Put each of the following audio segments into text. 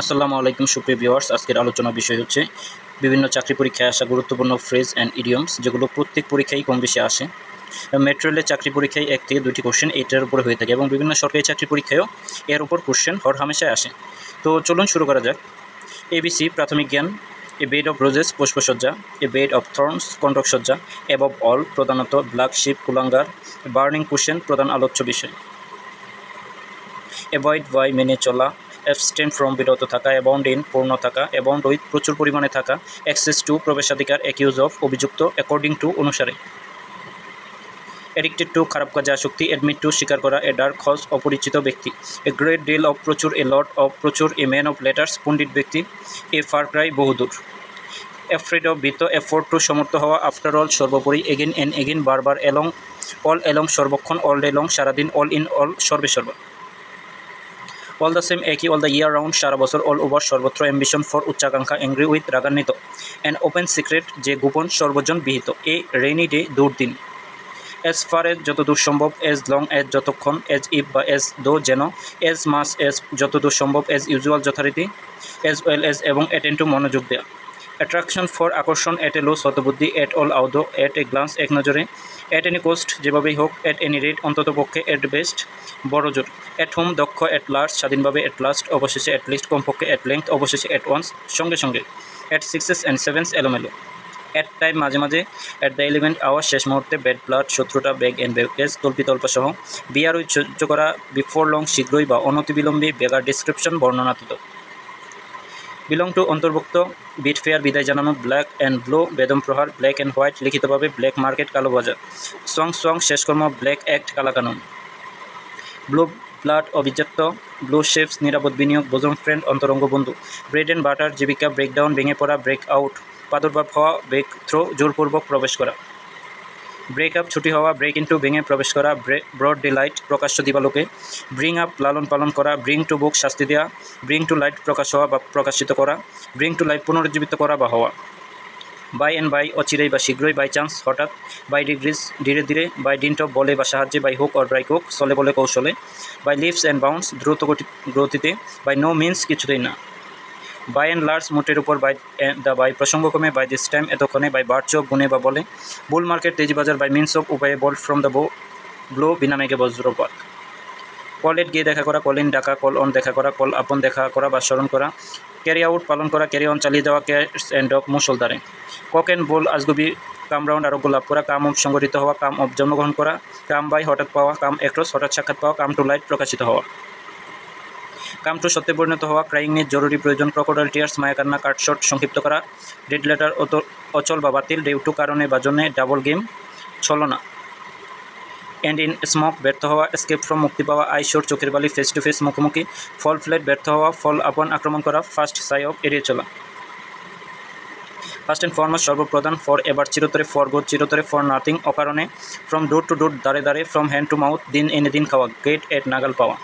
আসসালামু আলাইকুম, সুপ্রিয় ভিউয়ার্স। আজকের আলোচনা বিষয় হচ্ছে বিভিন্ন চাকরি পরীক্ষায় আসা গুরুত্বপূর্ণ ফ্রেজ অ্যান্ড ইডিয়মস, যেগুলো প্রত্যেক পরীক্ষায় কম বেশি আসে। মেট্রো রেলের চাকরি পরীক্ষায় এক থেকে দুইটি কোশ্চেন এইটার উপরে হয়ে থাকে এবং বিভিন্ন সরকারি চাকরি পরীক্ষায়ও এর উপর কোশ্চেন হর হামেশায় আসে। তো চলুন শুরু করা যাক। এবিসি প্রাথমিক জ্ঞান, এ বেড অফ রোজেস, পুষ্পসজ্জা, এ বেড অফ থর্নস কণ্টকসজ্জা অ্যাবভ অল, প্রধানত ব্ল্যাক শিপ, কুলাঙ্গার, বার্নিং কোশ্চেন প্রধান আলোচ্য বিষয়। অ্যাভয়েড বাই মেনে চলা অ্যাবস্টেন ফ্রম বিরত থাকা অ্যাবাউন্ড ইন পূর্ণ থাকা অ্যাবাউন্ড উইথ প্রচুর পরিমাণে থাকা অ্যাক্সেস টু প্রবেশাধিকার অ্যাকিউজ অফ অভিযুক্ত অ্যাকর্ডিং টু অনুসারে। এডিক্টেড টু খারাপ কাজে আসক্তি অ্যাডমিট টু স্বীকার করা এ ডার্ক হজ অপরিচিত ব্যক্তি। এ গ্রেট ডিল অফ প্রচুর এ লট অফ প্রচুর এ ম্যান অফ লেটার্স পণ্ডিত ব্যক্তি এ ফার ক্রাই বহুদূর। অ্যাফ্রেড অফ বিত এফোর্ড টু সমর্থ হওয়া আফটার অল সর্বোপরি এগেন অ্যান্ড এগেন বারবার এলং অল এলং সর্বক্ষণ অল ডে লং সারাদিন অল ইন অল সর্বে সর্বা। অল দ্য সেম একই অল দ্য ইয়ার রাউন্ড সারা বছর অল ওভার সর্বত্র অ্যাম্বিশন ফর উচ্চাকাঙ্ক্ষা অ্যাংরি উইথ রাগান্বিত অ্যান্ড ওপেন সিক্রেট যে গোপন সর্বজন বিহিত এ রেইনি ডে দুর্দিন অ্যাজ ফার এজ যতদূর সম্ভব এজ লং এজ যতক্ষণ এজ ইফ বা এজ দো যেন এজ মাস এজ যতদূর সম্ভব এজ ইউজুয়াল যথারীতি এজ ওয়েল এজ এবং অ্যাটেন্ড টু মনোযোগ দেওয়া অ্যাট্রাকশন ফর আকর্ষণ এট এ লো শতবুদ্ধি at all আউদো at A glance এক নজরে এট এনি কোস্ট যেভাবেই হোক এট এনি রেট অন্তত পক্ষে এট বেস্ট বড় জোর এট হোম দক্ষ এট লাস্ট স্বাধীনভাবে এট লাস্ট অবশেষে এট লিস্ট কমপক্ষে এট লেংথ অবশেষে এট ওয়ান্স সঙ্গে সঙ্গে। অ্যাট সিক্সেস অ্যান্ড সেভেন্স এলোমেলো। অ্যাট টাইম মাঝে মাঝে অ্যাট দ্য এলিমেন্ট আওয়ার শেষ মুহূর্তে ব্যাড ব্লাড শত্রুটা ব্যাগ অ্যান্ড ব্যাগেজ তল্পিতল্প সহ উইথ সহ্য করা বিফোর লং শীঘ্রই বা অনতিবিলম্বে বেগার ডিসক্রিপশন বর্ণনাতীত। বিলং টু অন্তর্ভুক্ত, বিট ফেয়ার বিদায় জানানো, ব্ল্যাক অ্যান্ড ব্লু, বেদম প্রহার, ব্ল্যাক অ্যান্ড হোয়াইট লিখিতভাবে ব্ল্যাক মার্কেট কালো বাজার, সং সং শেষকর্ম, ব্ল্যাক অ্যাক্ট কালাকানুন। ব্লু ব্লাড অভিজাত্য ব্লু শেপস নিরাপদ বিনিয়োগ বোজন ফ্রেন্ড, অন্তরঙ্গ বন্ধু, ব্রেড অ্যান্ড বাটার, জীবিকা, ব্রেকডাউন, ভেঙে পড়া, ব্রেক আউট, প্রাদুর্ভাব হওয়া, ব্রেক থ্রো, জোরপূর্বক প্রবেশ করা। ব্রেক আপ ছুটি হওয়া, ব্রেক ইন্টু ভেঙে প্রবেশ করা ব্রড ডিলাইট প্রকাশ্য দিবালোকে ব্রিং আপ লালন পালন করা ব্রিং টু বুক শাস্তি দেওয়া ব্রিং টু লাইট প্রকাশ হওয়া বা প্রকাশিত করা ব্রিং টু লাইট পুনরুজ্জীবিত করা বা হওয়া। বাই অ্যান্ড বাই অচিরেই বা শীঘ্রই বাই চান্স হঠাৎ বাই ডিগ্রিজ ধীরে ধীরে বাই ডিন্ট অফ বলে বা সাহায্যে বাই হোক অর ব্রাইক হোক চলে বলে কৌশলে বাই লিভস অ্যান্ড বাউন্স দ্রুত গতি, গতিতে বাই নো মিন্স কিছুতেই না। বাই অ্যান্ড লার্জ মোটের উপর বাই দ্য বাই প্রসঙ্গক্রমে বাই দিস টাইম এতক্ষণে বাই বার্চ অফ গুণে বা বলে বুল মার্কেট তেজবাজার বাই মিন্স অফ উপায়ে bolt from the blue blue বিনামেকে বজ্রপাত কলেট গিয়ে দেখা করা কলিন ডাকা কল অন দেখা করা কল আপন, দেখা করা বা স্মরণ করা ক্যারি আউট পালন করা ক্যারি অন চালিয়ে দেওয়া ক্যাটস অ্যান্ড ডগ মুসলদারে কক অ্যান্ড বোল আজগুবি, কাম রাউন্ড আরোগ্য লাভ করা, কাম অফ সংগঠিত হওয়া, কাম অফ জন্মগ্রহণ করা, কাম বাই হঠাৎ পাওয়া, কাম একটস হঠাৎ সাক্ষাৎ পাওয়া, কাম টু লাইট প্রকাশিত হওয়া। কাম টু সত্যে পরিণত হওয়া ক্রাইং জরুরি প্রয়োজন ক্রোকোডাইল টিয়ার্স মায়াকান্না কাটশট সংক্ষিপ্ত করা ডেড লেটার অচল বা বাতিল ডিউ টু কারণে বা জন্যে ডাবল গেম ছলনা। অ্যান্ড ইন স্মক ব্যর্থ হওয়া স্কেপ ফ্রম মুক্তি পাওয়া আই শোর চোখের বালি ফেস টু ফেস মুখোমুখি ফল ফ্লেট ব্যর্থ হওয়া ফল আপন আক্রমণ করা ফার্স্ট সাই অফ এড়িয়ে চলা। ফার্স্ট অ্যান্ড ফরমোস্ট সর্বপ্রধান ফর এবার চিরতরে ফর গুড চিরতরে ফর নাথিং অকারণে ফ্রম ডোর টু ডোর দাঁড়ে দাঁড়ে ফ্রম হ্যান্ড টু মাউথ দিন এনে দিন খাওয়া গেট এট নাগাল পাওয়া।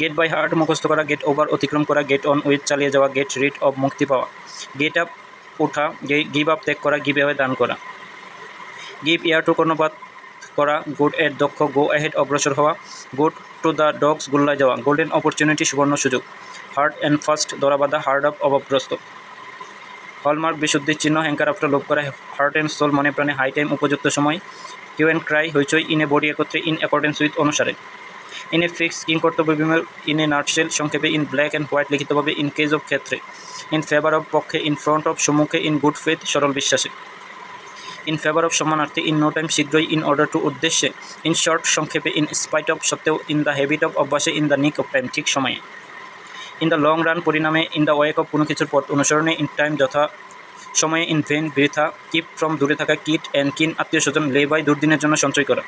গেট বাই হার্ট মুখস্থ করা, গেট ওভার অতিক্রম করা, গেট অন উইথ চালিয়ে যাওয়া, গেট রিড অফ মুক্তি পাওয়া, গেট আপ ওঠা গিভ আপ ত্যাগ করা, গিভ দান করা। গিভ ইয়ার টু কর্ণপাত করা, গুড এট দক্ষ, গো অ্যাহেড অগ্রসর হওয়া, গুড টু দ্য ডগস গুল্লায় যাওয়া, গোল্ডেন অপরচুনিটি সুবর্ণ সুযোগ, হার্ড অ্যান্ড ফার্স্ট দরাবাদা হার্ড অফ অভাবগ্রস্ত হলমার্ক বিশুদ্ধির চিহ্ন হ্যাঙ্কার আফটার লোভ করা, হার্ট অ্যান্ড সোল মনে প্রাণে হাই টাইম উপযুক্ত সময় কিউ অ্যান্ড ক্রাই, হইচই, ইন এ বডি একত্রে, ইন অ্যাকর্ডেন্স উইথ অনুসারে। ইন এ ফিক্স কিং কর্তব্য বিমল ইন এ নাটসেল সংক্ষেপে ইন ব্ল্যাক অ্যান্ড হোয়াইট লিখিতভাবে ইন কেজ অফ ক্ষেত্রে। ইন ফেভার অফ পক্ষে ইন ফ্রন্ট অফ সম্মুখে ইন গুড ফেথ সরল বিশ্বাসে। ইন ফেভার অফ সম্মানার্থে ইন নো টাইম শীঘ্রই ইন অর্ডার টু উদ্দেশ্যে। ইন শর্ট সংক্ষেপে ইন স্পাইট অফ সত্ত্বেও ইন দ্য হ্যাবিট অফ অভ্যাসে in the nick of time ঠিক সময়ে। ইন দ্য লং রান পরিণামে ইন দ্য ওয়েক অফ কোনো কিছুর পথ অনুসরণে ইন টাইম যথা সময়ে ইন ভেন বৃথা কিপ ফ্রম দূরে থাকা কিট অ্যান্ড কিন আত্মীয় স্বজন লে বাই দুর্দিনের জন্য সঞ্চয় করা।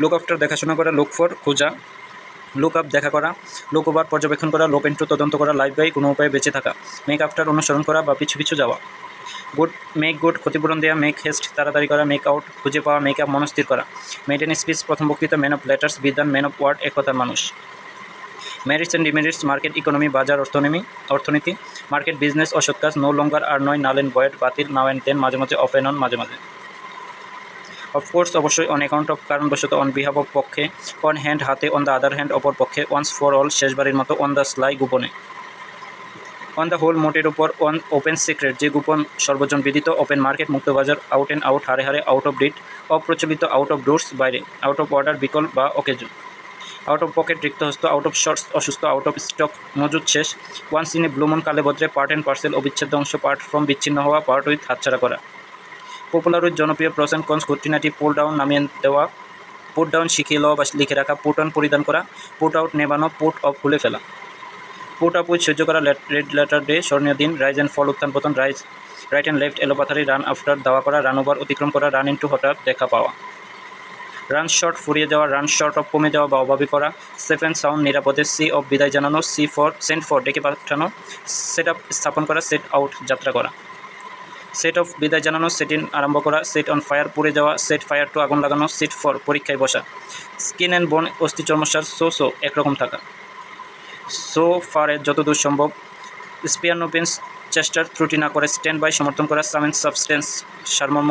লুক আফটার দেখাশোনা করা লুক ফর খোঁজা। লুক আপ দেখা করা লুক ওভার পর্যবেক্ষণ করা লোপ এন্ট্রু তদন্ত করা লাইফ বাই কোনো উপায়ে বেঁচে থাকা। মেক আফটার অনুসরণ করা বা পিছু পিছু যাওয়া। গুড মেক গুড ক্ষতিপূরণ দেওয়া মেক হেস্ট তাড়াতাড়ি করা মেক আউট খুঁজে পাওয়া মেক আপ মনস্থির করা। মেডেন স্পিচ প্রথম বক্তৃতা ম্যান অফ লেটার্স বিধান ম্যান অফ ওয়ার্ড একতার মানুষ। Merits and demerits market economy বাজার, অর্থনমি, অর্থনীতি। মার্কেট বিজনেস অসৎ কাজ নো লঙ্গার আর নয় নাল অ্যান্ড বয়েড বাতিল নাও অ্যান্ড টেন মাঝে মাঝে অফ অ্যান্ড অন মাঝে মাঝে। অফকোর্স অবশ্যই অন অ্যাকাউন্ট অফ কারণবশত অন বিহাব অফ পক্ষে অন হ্যান্ড হাতে অন দ্য আদার হ্যান্ড অপর পক্ষে ওয়ান্স ফর অল শেষবারের মতো অন দ্য স্লাই গোপনে। অন দ্য হোল মোটের উপর অন ওপেন সিক্রেট যে গোপন সর্বজন বিদিত ওপেন মার্কেট মুক্তবাজার আউট অ্যান্ড আউট হারে হারে আউট অফ ডিট অপ্রচলিত আউট অফ ডোর্স বাইরে আউট অফ অর্ডার বিকল বা অকেজন আউট অফ পকেট রিক্তহস্ত আউট অফ শর্টস অসুস্থ আউট অফ স্টক মজুদ শেষ। ওয়ান্স ইন এ ব্লুমন কালে বদ্রে পার্ট অ্যান্ড পার্সেল অবিচ্ছেদ্য অংশ পার্ট ফ্রম বিচ্ছিন্ন হওয়া পার্ট উইথ হাতছাড়া করা। পপুলার উইথ জনপ্রিয় প্রস অ্যান্ড কনস খুঁটিনাটি পুল ডাউন নামিয়ে দেওয়া, পুট ডাউন শিখিয়ে লওয়া বা লিখে রাখা, পুট অন পরিধান করা, পুট আউট নেবানো, পুট অফ খুলে ফেলা। পুট আপ উইথ সহ্য করা রেড লেটার ডে স্মরণীয় দিন, রাইজ অ্যান্ড ফল উত্থান পতন, রাইজ রাইট অ্যান্ড লেফট এলোপাথারি রান আফটার দাওয়া করা, রান ওভার অতিক্রম করা, রান ইন্টু হঠাৎ দেখা পাওয়া। রান শর্ট ফুরিয়ে যাওয়া, রান শর্ট অফ কমে যাওয়া বা অভাবী করা, সেফ অ্যান্ড সাউন্ড নিরাপদে, সি অফ বিদায় জানানো, সি ফর সেন্ট ফর ডেকে পাঠানো, সেট আপ স্থাপন করা, সেট আউট যাত্রা করা। সেট অফ বিদায় জানানো সেট ইন আরম্ভ করা সেট অন ফায়ার পুড়ে যাওয়া সেট ফায়ার টু আগুন লাগানো সিট ফর পরীক্ষায় বসা। স্কিন অ্যান্ড বোন অস্থি চর্মসার সো সো একরকম থাকা। সো ফারে যতদূর সম্ভব স্পিয়ানো পেন্স চেষ্টার ত্রুটি না করে স্ট্যান্ড বাই সমর্থন করা সাম অ্যান্ড সাবস্টেন্স সারমর্ম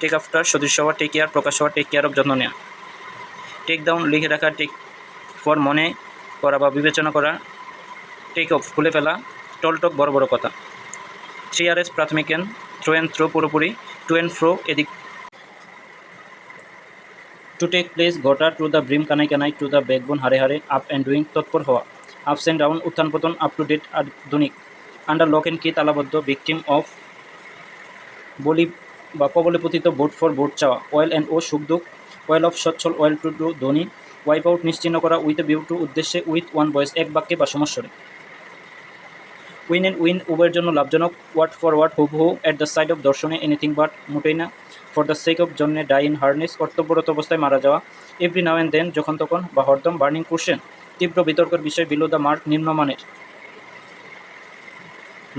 টেক আফটার সদৃশ হওয়া টেক কেয়ার প্রকাশ হওয়া টেক কেয়ার অফ যত্ন নেওয়া টেক ডাউন লিখে রাখা টেক ফর মনে করা বা বিবেচনা করা টেক অফ খুলে ফেলা টলটক বড় বড় কথা। থ্রি আর এস প্রাথমিক জ্ঞান থ্রো অ্যান্ড থ্রো পুরোপুরি টু অ্যান্ড ফ্রো এদিক। টু টেক প্লেস ঘটা টু দ্য ব্রিম কানাই কানাই টু দ্য ব্যাকবোন হারে হারে আপ অ্যান্ড ডুইং তৎপর হওয়া। আপস অ্যান্ড ডাউন উত্থান পতন আপ টু ডেট আধুনিক। আন্ডার লক অ্যান্ড কি তালাবদ্ধ ভিকটিম অফ বলি বা কবলে পতিত বোট ফর বোট চাওয়া। অয়েল অ্যান্ড ও সুখ দুঃখ। অয়েল অফ সচ্ছল অয়েল টু টু ধনী। ওয়াইপ আউট নিশ্চিহ্ন করা উইথ বিউ টু উদ্দেশ্যে উইথ ওয়ান ভয়েস এক বাক্যে বা সমস্যরে উইন অ্যান্ড উইন উভয়ের জন্য লাভজনক। ওয়াট ফর ওয়াট হুবহু অ্যাট দ্য সাইড অফ দর্শনে এনিথিং বাট মোটেই না। ফর দ্য সেক অফ জন্যে ডাই ইন হার্নেস কর্তব্যরত অবস্থায় মারা যাওয়া। এভরি নাও অ্যান্ড দেন যখন তখন বা হরদম বার্নিং কোশ্চেন তীব্র বিতর্কের বিষয় বিলো দ্য মার্ক নিম্নমানের।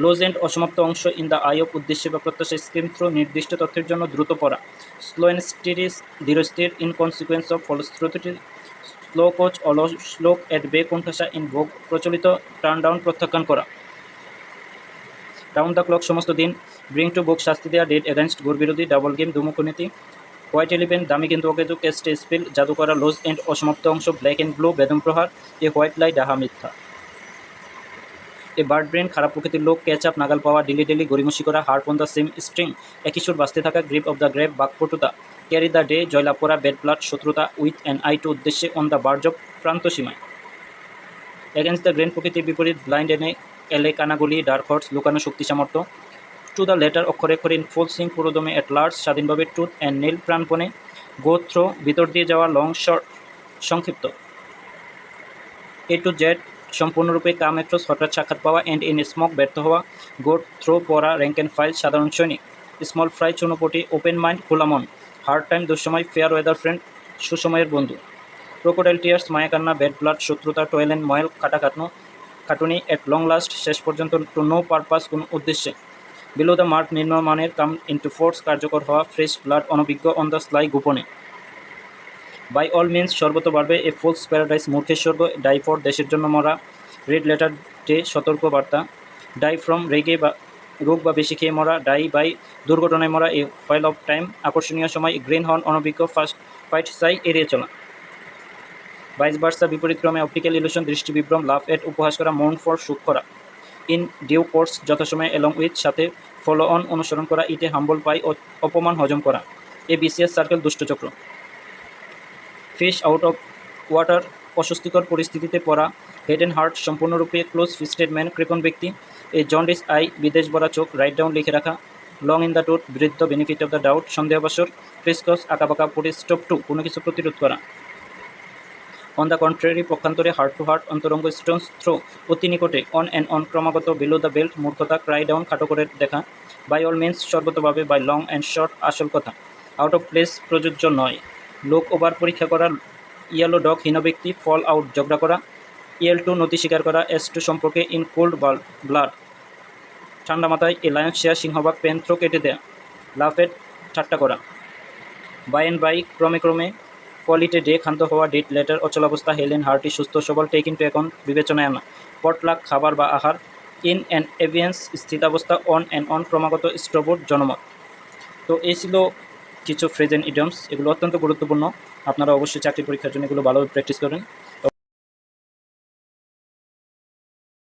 লোজ এন্ড অসমাপ্ত অংশ ইন দ্য অফ উদ্দেশ্যে বা প্রত্যাশায় স্কিম থ্রু নির্দিষ্ট তথ্যের জন্য দ্রুত পড়া। স্লো অ্যান্ড স্টিরিস ধীরস্থির ইন কনসিকুয়েন্স অফ ফলশ্রুতিটি। স্লো কোচ অল শ্লোক এট বে কোণঠাসা ইন ভোগ প্রচলিত টার্ন ডাউন প্রত্যাখ্যান করা। রাউন্ড দ্য ক্লক সমস্ত দিন ব্রিং টু বুক শাস্তি দেওয়া ডেট এগেনস্ট ঘোর বিরোধী ডাবল গেম ধুমুকুনীতি হোয়াইট এলিভেন দামি কিন্তু অকেজু কেস্ট স্পিল জাদু করা লোজ এন্ড অসমাপ্ত অংশ ব্ল্যাক অ্যান্ড ব্লু বেদম প্রহার, এ হোয়াইট লাই ডাহা মিথ্যা। এ বার্ড ব্রেন খারাপ প্রকৃতির লোক ক্যাচ আপ নাগাল পাওয়া ডেলি ডেলি গরিমসি করা harp on the same string একই সুর বাঁচতে থাকা গ্রিপ অফ দ্য গ্রেপ বাকপটুতা ক্যারি দ্য ডে জয়লাভ করা বেড ব্লাড শত্রুতা উইথ অ্যান আই টু উদ্দেশ্যে অন দ্য বার্জ অফ প্রান্ত সীমায়। এগেন্স্ট দ্য গ্রেন প্রকৃতির বিপরীত ব্লাইন্ড এনে এলে কানাগুলি, ডার্ক হর্স, লুকানো শক্তি সামর্থ্য। টু দ্য লেটার অক্ষরে অক্ষরে ফুল সিং পুরোদমে অ্যাট লার্জ স্বাধীনভাবে টুথ অ্যান্ড নীল প্রাণপণে, গোত্র, ভিতর দিয়ে যাওয়া লং শর্ট সংক্ষিপ্ত। এ টু জেড সম্পূর্ণরূপে কাম অ্যাক্ট্রস হঠাৎ সাক্ষাৎ পাওয়া অ্যান্ড ইন স্মোক ব্যর্থ হওয়া গোট থ্রো পড়া র্যাঙ্ক অ্যান্ড ফাইল সাধারণ সৈনিক। স্মল ফ্রাই চুনোপটি ওপেন মাইন্ড খোলামন। হার্ড টাইম দুঃসময় ফেয়ার ওয়েদার ফ্রেন্ড সুসময়ের বন্ধু। ক্রোকোডাইল টিয়ার্স মায়াকান্না ব্যাড ব্লাড শত্রুতা টয়েল অ্যান্ড ময়েল কাটাকাটনো খাটুনি এট লং লাস্ট শেষ পর্যন্ত টু নো পারপাস কোনো উদ্দেশ্যে। বিলো দ্য মার্ক নির্মাণের কাম ইন্টু ফোর্স কার্যকর হওয়া ফ্রেশ ব্লাড অনভিজ্ঞ অন দ্য স্লাই গোপনে। বাই অল মিনস সর্বতভাবে এ ফোলস প্যারাডাইস মূর্খের স্বর্গ ডাই ফর দেশের জন্য মরা রেড লেটার ডে সতর্ক বার্তা ডাই ফ্রম রেগে বা, রোগ বা বেশি খেয়ে মরা ডাই বাই দুর্ঘটনায় মরা এ ফাইল অফ টাইম আকর্ষণীয় সময় গ্রিন হর্ন অনভিজ্ঞ ফার্স্ট ফাইট সাই এড়িয়ে চলা। বাইশ বার্সা বিপরীতক্রমে অপটিক্যাল ইলুশন, দৃষ্টি বিভ্রম লাভ এট, উপহাস করা, মৌন ফর সুখ করা। ইন ডিউ কোর্স, যথাসময়ে এলং উইথ, সাথে ফলো অন, অনুসরণ করা, ইটে হাম্বল পাই, ও অপমান হজম করা। এ বিসিএস সার্কেল দুষ্টচক্র ফিশ আউট অফ ওয়াটার, অস্বস্তিকর পরিস্থিতিতে পড়া, হেড অ্যান্ড হার্ট সম্পূর্ণরূপে ক্লোজ ফিস্টেড ম্যান কৃপন ব্যক্তি। এ জন্ডিস আই, বিদেশ ভরা চোখ, রাইট ডাউন লিখে রাখা। লং ইন দ্য টুথ, বৃদ্ধ, বেনিফিট অফ দ্য ডাউট সন্দেহবাসর ক্রিসকস, আঁকাবাঁকা পটি স্টপ টু, কোনো কিছু প্রতিরোধ করা। অন দ্য কন্ট্রারি পক্ষান্তরে হার্ট টু হার্ট অন্তরঙ্গ স্টোনস থ্রো অতি নিকটে অন অ্যান্ড অন ক্রমাগত বিলো দ্য বেল্ট মূর্খতা ক্রাই ডাউন খাটো করে দেখা বাই অল মিনস সর্বতভাবে বাই লং অ্যান্ড শর্ট আসল কথা আউট অফ প্লেস প্রযোজ্য নয় লোক ওভার পরীক্ষা করা ইয়েলো ডগ হীন ব্যক্তি ফল আউট ঝগড়া করা ইয়েল টু নতি স্বীকার করা এস টু সম্পর্কে ইন কোল্ড ব্লাড ঠান্ডা মাথায় এ লায়ন শেয়ার সিংহবাগ পেন থ্রো কেটে দেয়া লাফের ঠাট্টা করা বাই অ্যান্ড বাই ক্রমে ক্রমে কোয়ালিটি ডে খান্ত হওয়া ডিট, লেটার অচলাবস্থা হেলেন হার্টি, সুস্থ সবল, টেক ইন্টু এখন বিবেচনায় আনা পটলাক, খাবার বা আহার, ইন অ্যান্ড এভিয়েন্স, স্থিতাবস্থা, অন অ্যান্ড অন, ক্রমাগত স্ট্রোবোর্ড জনমত। তো এই ছিল কিছু ফ্রেজেন্ট ইডিয়মস এগুলো অত্যন্ত গুরুত্বপূর্ণ। আপনারা অবশ্যই চাকরি পরীক্ষার জন্য এগুলো ভালোভাবে প্র্যাকটিস করেন।